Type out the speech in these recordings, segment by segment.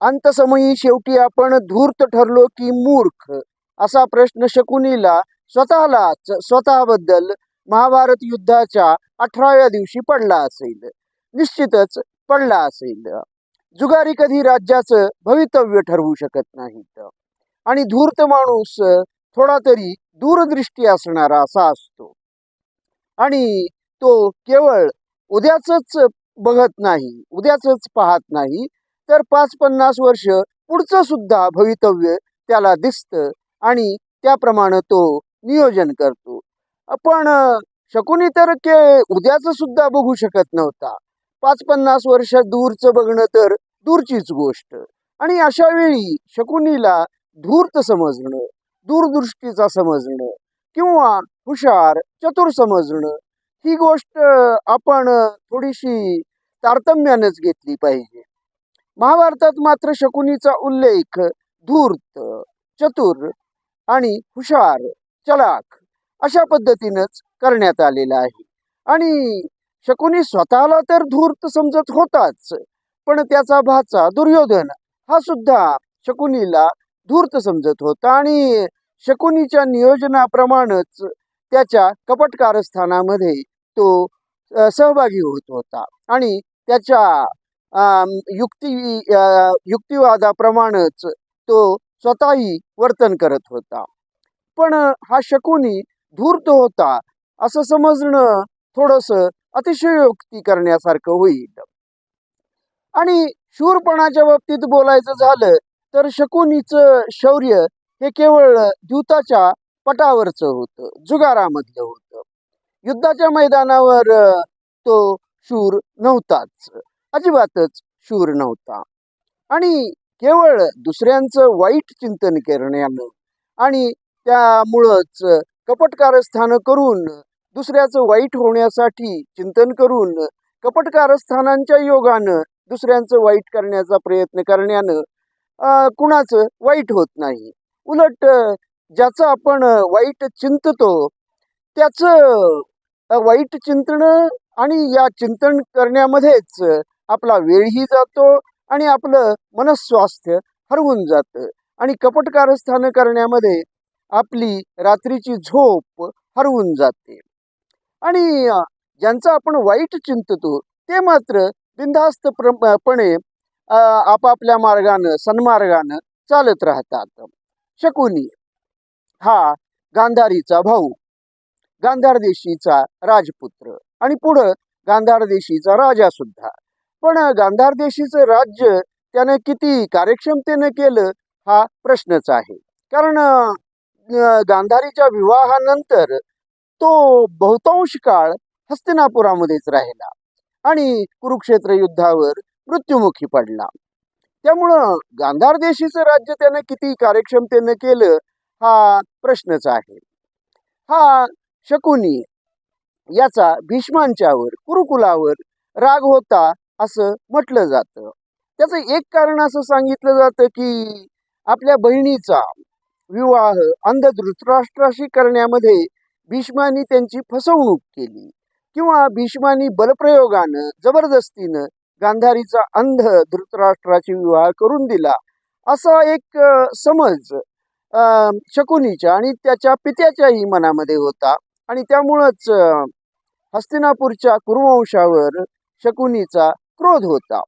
अंतसमयी शेवटी आपण धूर्त ठरलो की मूर्ख असा प्रश्न शकुनीला स्वतःलाच स्वतःबद्दल महाभारत युद्धाच्या अठराव्या दिवशी पडला असेल. निश्चितच पडला असेल. जुगारी कधी राज्याचं भवितव्य ठरवू शकत नाहीत. आणि धूर्त माणूस थोडा तरी दूरदृष्टी असणारा असा असतो. आणि तो केवळ उद्याच बघत नाही उद्याच पाहत नाही तर पाच पन्नास वर्ष पुढचं सुद्धा भवितव्य त्याला दिसतं आणि त्याप्रमाणे तो नियोजन करतो. पण शकुनी तर के उद्याच सुद्धा बघू शकत नव्हता. पाच पन्नास वर्ष दूरचं बघणं तर दूरचीच गोष्ट. आणि अशा वेळी शकुनीला धूर्त समजणं दूरदृष्टीचा समजणं किंवा हुशार चतुर समजणं ही गोष्ट आपण थोडीशी तारतम्यानंच घेतली पाहिजे. महाभारतात मात्र शकुनीचा उल्लेख धूर्त चतुर आणि हुशार चलाख अशा पद्धतीनंच करण्यात आलेला आहे. आणि शकुनी स्वतःला तर धूर्त समजत होताच पण त्याचा भाचा दुर्योधन हा सुद्धा शकुनीला धूर्त समजत होता आणि शकुनीच्या नियोजनाप्रमाणेच त्याच्या कपट कारस्थानामध्ये तो सहभागी होत होता आणि त्याच्या युक्ती अ, युक्तिवादाप्रमाणेच तो स्वतःही वर्तन करत होता. पण हा शकुनी धूर्त होता असं समजणं थोडस अतिशयोक्ती करण्यासारखं होईल. आणि शूरपणाच्या बाबतीत बोलायचं झालं तर शकुनीचं शौर्य हे केवळ द्यूताच्या पटावरचं होतं जुगारामधलं होतं. युद्धाच्या मैदानावर तो शूर नव्हताच. अजिबातच शूर नव्हता. आणि केवळ दुसऱ्यांचं वाईट चिंतन करण्यानं आणि त्यामुळंच कपटकारस्थानं करून दुसऱ्याचं वाईट होण्यासाठी चिंतन करून कपटकारस्थानांच्या योगानं दुसऱ्यांचं वाईट करण्याचा प्रयत्न करण्यानं कुणाचं वाईट होत नाही. उलट ज्याचं आपण वाईट चिंततो त्याचं वाईट चिंतन आणि या चिंतन करण्यामध्येच आपला वेळही जातो आणि आपलं मनस्वास्थ्य हरवून जातं. आणि कपटकारस्थानं करण्यामध्ये आपली रात्रीची झोप हरवून जाते. आणि ज्यांचा ज्यांचं आपण वाईट चिंततो ते मात्र बिनधास्तपणे आपापल्या मार्गानं सन्मार्गानं चालत राहतात. शकुनी हा गांधारीचा भाऊ गांधार देशीचा राजपुत्र आणि पुढं गांधार देशीचा राजा सुद्धा. पण गांधार देशीचं राज्य त्यानं किती कार्यक्षमतेनं केलं हा प्रश्नच आहे. कारण गांधारीच्या विवाहानंतर तो बहुतांश काळ हस्तिनापुरामध्येच राहिला आणि कुरुक्षेत्र युद्धावर मृत्युमुखी पडला. त्यामुळं गांधार देशीचं राज्य त्यानं किती कार्यक्षमतेनं केलं हा प्रश्नच आहे. हा शकुनी याचा भीष्मांच्यावर कुरुकुलावर राग होता असं म्हटलं जातं. त्याचं एक कारण असं सांगितलं जातं की आपल्या बहिणीचा विवाह अंध धृतराष्ट्राशी करण्यामध्ये भीष्मानी त्यांची फसवणूक केली किंवा भीष्मानी बलप्रयोगानं जबरदस्तीनं गांधारीचा अंध धृतराष्ट्राची विवाह करून दिला. असा एक समज शकुनीच्या आणि त्याच्या पित्याच्याही मनामध्ये होता आणि त्यामुळंच हस्तिनापूरच्या कुरुवंशावर शकुनीचा क्रोध होता.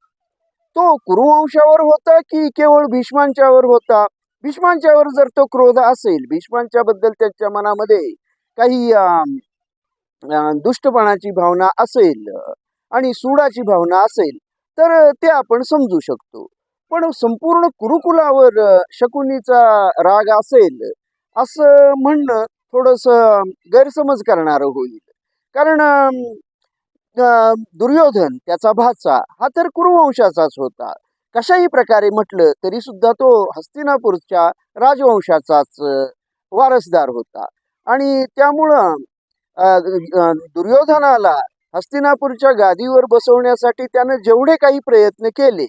तो कुरुवंशावर होता की केवळ भीष्मांच्यावर होता? भीष्मांच्यावर जर तो क्रोध असेल भीष्मांच्या बद्दल त्यांच्या मनामध्ये काही दुष्टपणाची भावना असेल आणि सूडाची भावना असेल तर ते आपण समजू शकतो. पण संपूर्ण कुरुकुलावर शकुनीचा राग असेल असं म्हणणं थोडंसं गैरसमज करणारं होईल. कारण दुर्योधन त्याचा भाचा हा तर कुरुवंशाचाच होता. कशाही प्रकारे म्हटलं तरी सुद्धा तो हस्तिनापूरच्या राजवंशाचाच वारसदार होता. आणि त्यामुळं दुर्योधनाला हस्तिनापूरच्या गादीवर बसवण्यासाठी त्यानं जेवढे काही प्रयत्न केले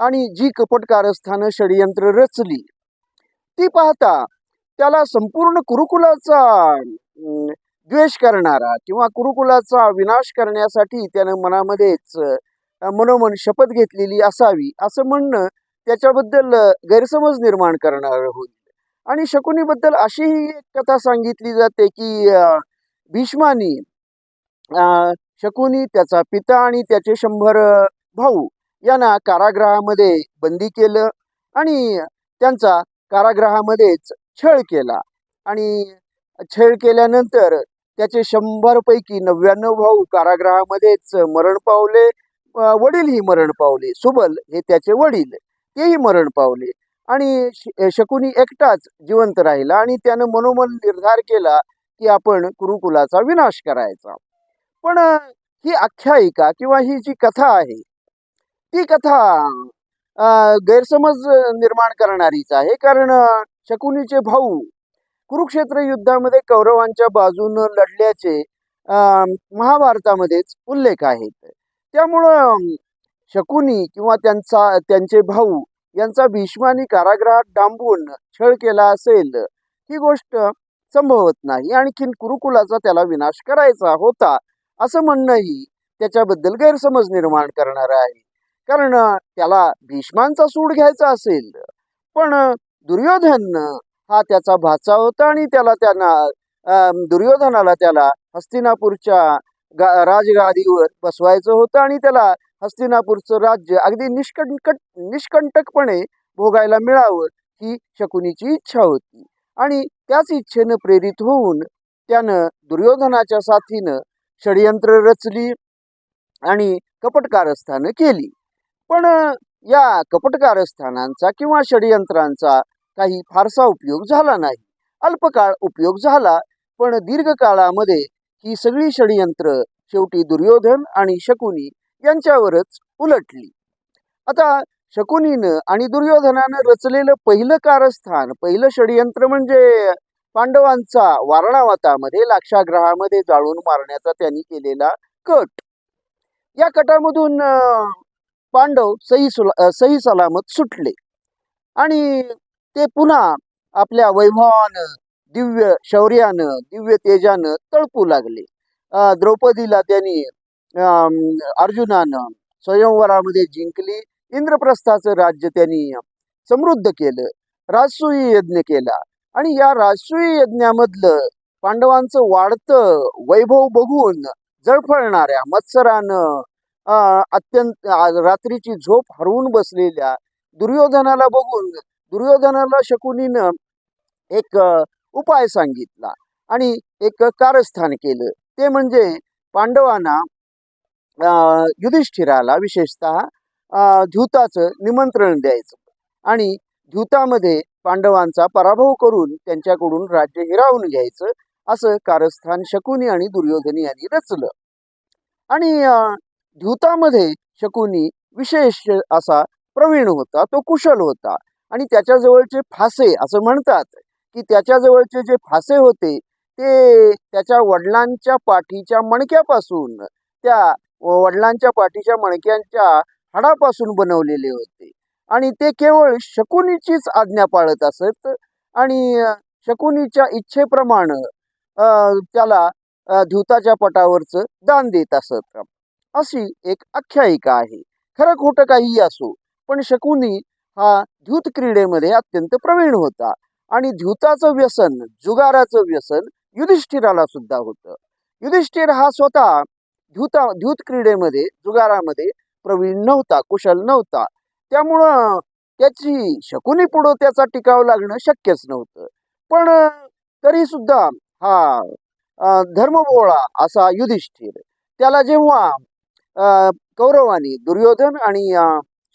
आणि जी कपटकारस्थानं षडयंत्र रचली ती पाहता त्याला संपूर्ण कुरुकुलाचा द्वेष करणारा किंवा कुरुकुलाचा विनाश करण्यासाठी त्यानं मनामध्येच मनोमन शपथ घेतलेली असावी असं म्हणणं त्याच्याबद्दल गैरसमज निर्माण करणार होईल. आणि शकुनीबद्दल अशीही एक कथा सांगितली जाते की भीष्मानी शकुनी त्याचा पिता आणि त्याचे शंभर भाऊ यांना कारागृहामध्ये बंदी केलं आणि त्यांचा कारागृहामध्येच छळ केला. आणि छळ केल्यानंतर त्याचे शंभर पैकी नव्याण्णव भाऊ कारागृहामध्येच मरण पावले. वडीलही मरण पावले. सुबल हे त्याचे वडील. तेही मरण पावले. आणि शकुनी एकटाच जिवंत राहिला आणि त्यानं मनोमन निर्धार केला की आपण कुरुकुलाचा विनाश करायचा. पण ही आख्यायिका किंवा ही जी कथा आहे ती कथा गैरसमज निर्माण करणारीच आहे. कारण शकुनीचे भाऊ कुरुक्षेत्र युद्धामध्ये कौरवांच्या बाजूनं लढल्याचे महाभारतामध्येच उल्लेख आहेत. त्यामुळं शकुनी किंवा त्यांचा त्यांचे भाऊ यांचा भीष्मानी कारागृहात डांबून छळ केला असेल ही गोष्ट संभवत नाही. आणखीन कुरुकुलाचा त्याला विनाश करायचा होता असं म्हणणंही त्याच्याबद्दल गैरसमज निर्माण करणार आहे. कारण त्याला भीष्मांचा सूड घ्यायचा असेल पण दुर्योधन हा त्याचा भाचा होता आणि त्याला त्यांना दुर्योधनाला त्याला हस्तिनापूरच्या गा राजगादीवर बसवायचं होतं आणि त्याला हस्तिनापूरचं राज्य अगदी निष्कंट निष्कंटकपणे भोगायला मिळावं ही शकुनीची इच्छा होती. आणि त्याच इच्छेनं प्रेरित होऊन त्यानं दुर्योधनाच्या साथीनं षडयंत्र रचली आणि कपटकारस्थानं केली. पण या कपटकारस्थानांचा किंवा षडयंत्रांचा काही फारसा उपयोग झाला नाही. अल्पकाळ उपयोग झाला पण दीर्घकाळामध्ये ही सगळी षडयंत्र शेवटी दुर्योधन आणि शकुनी यांच्यावरच उलटली. आता शकुनीनं आणि दुर्योधनानं रचलेलं पहिलं कारस्थान पहिलं षडयंत्र म्हणजे पांडवांचा वारणावतामध्ये लाक्षाग्रहामध्ये जाळून मारण्याचा त्यांनी केलेला कट. या कटामधून पांडव सही सुला सही सलामत सुटले. आणि ते पुन्हा आपल्या वैभवानं दिव्य शौर्यानं दिव्य तेजानं तळपू लागले. द्रौपदीला त्यांनी अं, अर्जुनानं स्वयंवरामध्ये जिंकली. इंद्रप्रस्थाचं राज्य त्यांनी समृद्ध केलं. राजसूय यज्ञ केला. आणि या राजसूय यज्ञामधलं पांडवांचं वाढतं वैभव बघून जळफळणाऱ्या मत्सरानं अं, अत्यंत रात्रीची झोप हरवून बसलेल्या दुर्योधनाला बघून दुर्योधनाला शकुनीनं एक उपाय सांगितला आणि एक कारस्थान केलं. ते म्हणजे पांडवांना युधिष्ठिराला विशेषतः अ, निमंत्रण द्यायचं आणि द्यूतामध्ये पांडवांचा पराभव करून त्यांच्याकडून राज्य हिरावून घ्यायचं असं कारस्थान शकुनी आणि दुर्योधनी यांनी रचलं. आणि अ, शकुनी विशेष असा प्रवीण होता तो कुशल होता. आणि त्याच्याजवळचे फासे असं म्हणतात की त्याच्याजवळचे जे फासे होते ते त्याच्या वडिलांच्या पाठीच्या मणक्यापासून त्या वडिलांच्या पाठीच्या मणक्यांच्या हाडापासून बनवलेले होते. आणि ते केवळ शकुनीचीच आज्ञा पाळत असत आणि शकुनीच्या इच्छेप्रमाणे त्याला धुताच्या पटावरचं दान देत असत. अशी एक आख्यायिका आहे. खरं खोटं काहीही असो पण शकुनी हा द्यूत क्रीडेमध्ये अत्यंत प्रवीण होता. आणि द्यूताचं व्यसन जुगाराचं व्यसन युधिष्ठिराला सुद्धा होतं. युधिष्ठिर हा स्वतः द्यूता द्यूत क्रीडेमध्ये जुगारामध्ये प्रवीण नव्हता कुशल नव्हता. त्यामुळं त्याची शकुनी पुढं त्याचा टिकाव लागणं शक्यच नव्हतं. पण तरी सुद्धा हा धर्मबोळा असा युधिष्ठिर त्याला जेव्हा कौरवानी दुर्योधन आणि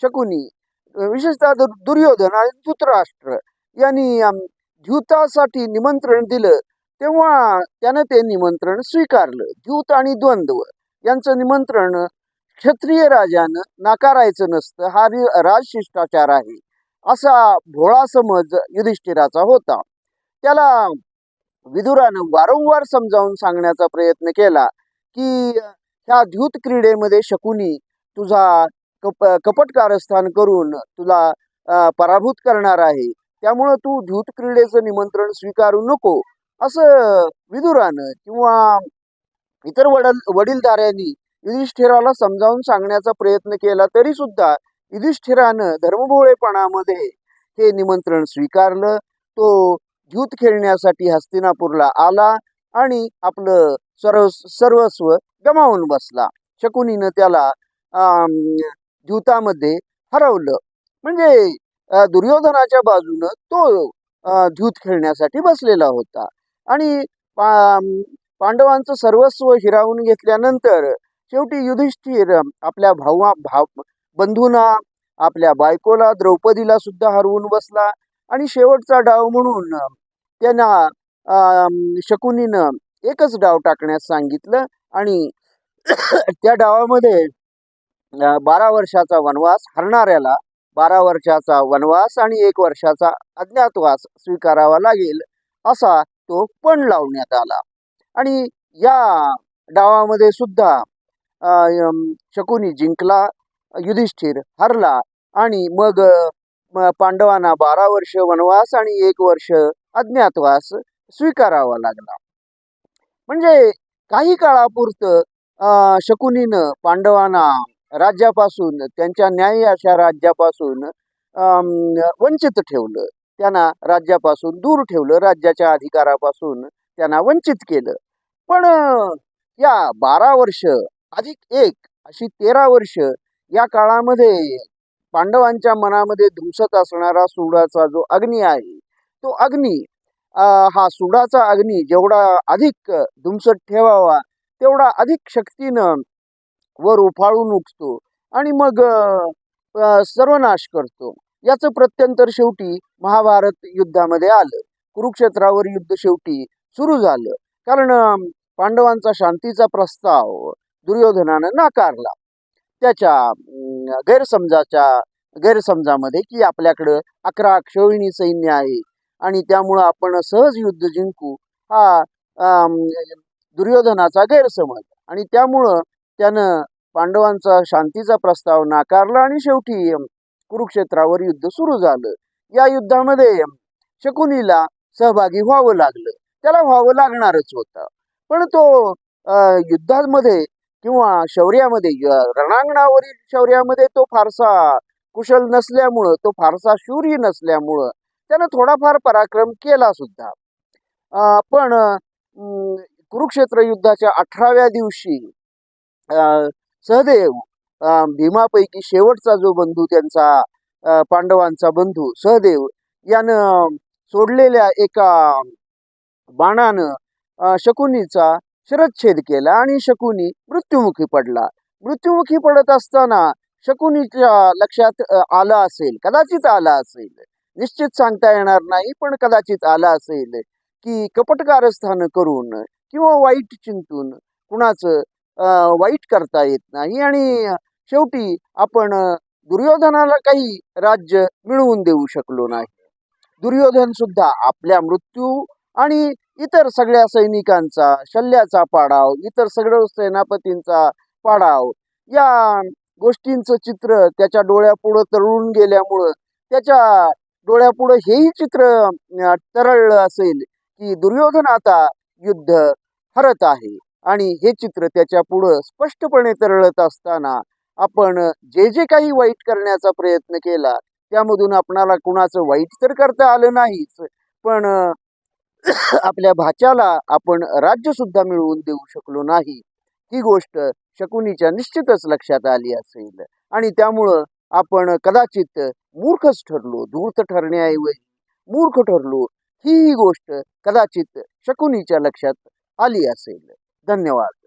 शकुनी विशेषतः दुर्योधन आणि धृतराष्ट्र यांनी द्यूतासाठी निमंत्रण दिलं तेव्हा त्यानं ते निमंत्रण स्वीकारलं. द्यूत आणि द्वंद्व यांचं निमंत्रण क्षत्रिय राजानं नाकारायचं नसतं हा रि- राजशिष्टाचार आहे असा भोळा समज युधिष्ठिराचा होता. त्याला विदुरानं वारंवार समजावून सांगण्याचा प्रयत्न केला की ह्या द्यूत क्रीडेमध्ये शकुनी तुझा कप कपट कारस्थान करून तुला पराभूत करणार आहे. त्यामुळं तू धूत क्रीडेचं निमंत्रण स्वीकारू नको. असं विदुरानं किंवा इतर वडल वडीलधाऱ्यांनी युधिष्ठिराला समजावून सांगण्याचा प्रयत्न केला तरी सुद्धा युधिष्ठिरानं धर्मभोळेपणामध्ये हे निमंत्रण स्वीकारलं. तो द्यूत खेळण्यासाठी हस्तिनापूरला आला आणि आपलं सर्व सर्वस्व गमावून बसला. शकुनीनं त्याला अं, द्यूतामध्ये हरवलं. म्हणजे दुर्योधनाच्या बाजूनं तो द्यूत खेळण्यासाठी बसलेला होता. आणि पा- पांडवांचं सर्वस्व हिरावून घेतल्यानंतर शेवटी युधिष्ठिर आपल्या भावा भाव बंधूंना आपल्या बायकोला द्रौपदीला सुद्धा हरवून बसला. आणि शेवटचा डाव म्हणून त्यांना अं, शकुनीनं एकच डाव टाकण्यास सांगितलं. आणि त्या डावामध्ये बारा वर्षाचा वनवास हरणाऱ्याला बारा वर्षाचा वनवास आणि एक वर्षाचा अज्ञातवास स्वीकारावा लागेल असा तो पण लावण्यात आला. आणि या डावामध्ये सुद्धा अं, शकुनी जिंकला युधिष्ठिर हरला आणि मग पांडवांना बारा वर्ष वनवास आणि एक वर्ष अज्ञातवास स्वीकारावा लागला. म्हणजे काही काळापुरतं अं, शकुनीनं पांडवांना राज्यापासून त्यांच्या न्याय अशा राज्यापासून अं, वंचित ठेवलं. त्यांना राज्यापासून दूर ठेवलं राज्याच्या अधिकारापासून त्यांना वंचित केलं. पण या बारा वर्ष अधिक एक अशी तेरा वर्ष या काळामध्ये पांडवांच्या मनामध्ये धुमसत असणारा सुडाचा जो अग्नी आहे तो अग्नी हा सुडाचा अग्नी जेवढा अधिक धुमसत ठेवावा तेवढा अधिक शक्तीनं वर उफाळून उठतो आणि मग सर्वनाश करतो. याचं प्रत्यंतर शेवटी महाभारत युद्धामध्ये आलं. कुरुक्षेत्रावर युद्ध शेवटी सुरू झालं. कारण पांडवांचा शांतीचा प्रस्ताव दुर्योधनानं नाकारला. त्याच्या अं, गैरसमजाच्या गैरसमजामध्ये की आपल्याकडं अकरा अक्षोहिणी सैन्य आहे आणि त्यामुळं आपण सहज युद्ध जिंकू हा अं, दुर्योधनाचा गैरसमज. आणि त्यामुळं त्यानं पांडवांचा शांतीचा प्रस्ताव नाकारला आणि शेवटी कुरुक्षेत्रावर युद्ध सुरू झालं. या युद्धामध्ये शकुनीला सहभागी व्हावं लागलं. त्याला व्हावं लागणारच होतं. पण तो अं, युद्धामध्ये किंवा शौर्यामध्ये रणांगणावरील शौर्यामध्ये तो फारसा कुशल नसल्यामुळं तो फारसा शूर्य नसल्यामुळं त्यानं थोडाफार पराक्रम केला सुद्धा. अं, पण अं, कुरुक्षेत्र युद्धाच्या अठराव्या दिवशी अं, सहदेव अं, भीमापैकी शेवटचा जो बंधू त्यांचा पांडवांचा बंधू सहदेव यानं सोडलेल्या एका बाणानं शकुनीचा शरच्छेद केला आणि शकुनी मृत्युमुखी पडला. मृत्युमुखी पडत असताना शकुनीच्या लक्षात आलं असेल कदाचित आलं असेल. निश्चित सांगता येणार नाही पण कदाचित आलं असेल की कपटकारस्थान करून किंवा वाईट चिंतून कुणाचं वाईट करता येत नाही आणि शेवटी आपण दुर्योधनाला काही राज्य मिळवून देऊ शकलो नाही. दुर्योधन सुद्धा आपल्या मृत्यू आणि इतर सगळ्या सैनिकांचा शल्ल्याचा पाडाव इतर सगळं सेनापतींचा पाडाव या गोष्टींचं चित्र त्याच्या डोळ्यापुढं तरळून गेल्यामुळं त्याच्या डोळ्यापुढं हेही चित्र तरळलं असेल की दुर्योधन आता युद्ध हरत आहे. आणि हे चित्र त्याच्या पुढं स्पष्टपणे तरळत असताना आपण जे जे काही वाईट करण्याचा प्रयत्न केला त्यामधून आपणाला कुणाचं वाईट तर करता आलं नाहीच पण आपल्या भाच्याला आपण राज्य सुद्धा मिळवून देऊ शकलो नाही. ही गोष्ट शकुनीच्या निश्चितच लक्षात आली असेल आणि त्यामुळं आपण कदाचित मूर्खच ठरलो धूर्त ठरण्याऐवजी मूर्ख ठरलो. ही ही गोष्ट कदाचित शकुनीच्या लक्षात आली असेल. धन्यवाद.